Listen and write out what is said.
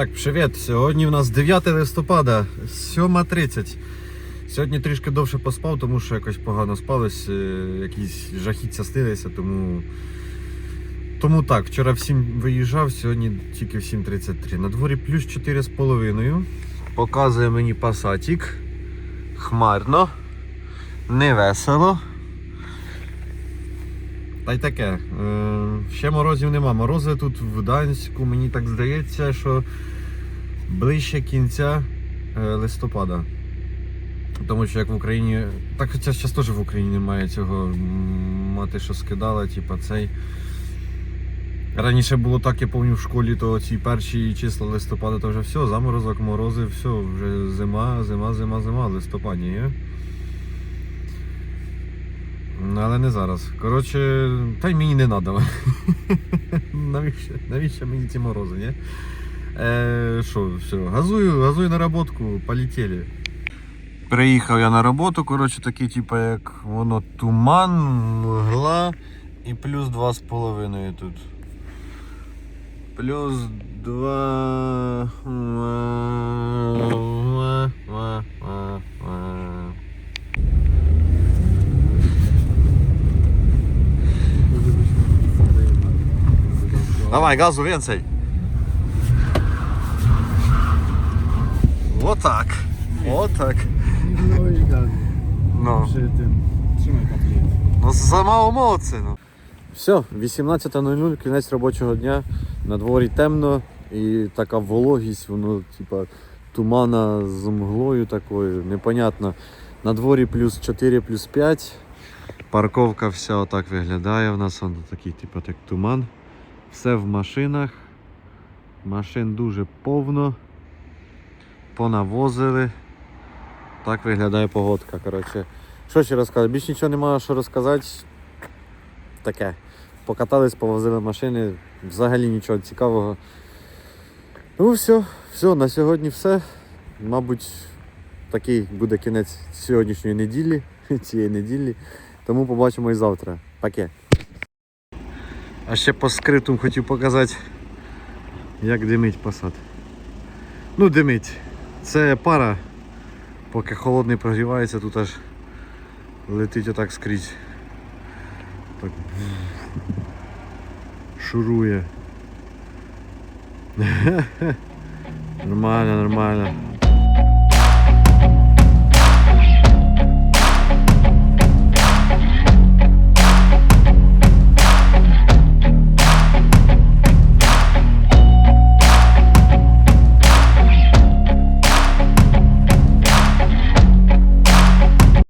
Так, привіт. Сьогодні у нас 9 листопада, 7.30. Сьогодні трішки довше поспав, тому що якось погано спалось, е, якісь жахіття стилися, тому. Тому так, вчора в 7 виїжджав, сьогодні тільки в 7.33. На дворі плюс 4,5. Показує мені пасатік. Хмарно. Невесело. Та й таке. Е, ще морозів нема. Морози тут в Данську, мені так здається, що ближче кінця е, листопада. Тому що як в Україні. Так хоча зараз теж в Україні немає цього мати, що скидала, типа цей. Раніше було так, я пам'ятаю в школі, то ці перші числа листопада, то вже все, заморозок, морози, все, вже зима, зима, зима, зима, листопаді є. Ну, але не зараз. Коротше, та й мені не треба. навіщо, навіщо мені ці морози, ні? Е, що, все, газую, газую на роботку, полетіли. Приїхав я на роботу, коротше, такий, типу, як воно туман, мгла і плюс 2,5 тут. Плюс 2. Dawaj, gazu więcej. O tak. O tak. Nie No. przy tym. Trzymaj papier. За мало моці. Ну. Все, 18.00, кінець робочого дня. На дворі темно і така вологість, воно типа тумана з мглою такою, непонятно. На дворі плюс 4, плюс 5. Парковка вся отак виглядає. У нас он такий, типу, так туман. Все в машинах. Машин дуже повно. Понавозили. Так виглядає погодка. Коротше. Що ще розказати? Більш нічого немає що розказати. Таке. Покатались, повозили машини, взагалі нічого цікавого. Ну все, все, на сьогодні все. Мабуть, такий буде кінець сьогоднішньої неділі, цієї неділі. Тому побачимо і завтра. Паке. А ще по скриптум хотів показати, як димить посад. Ну, димить. Це пара, поки холодний прогрівається, тут аж летить отак скрізь. Так. Шурує. нормально, нормально.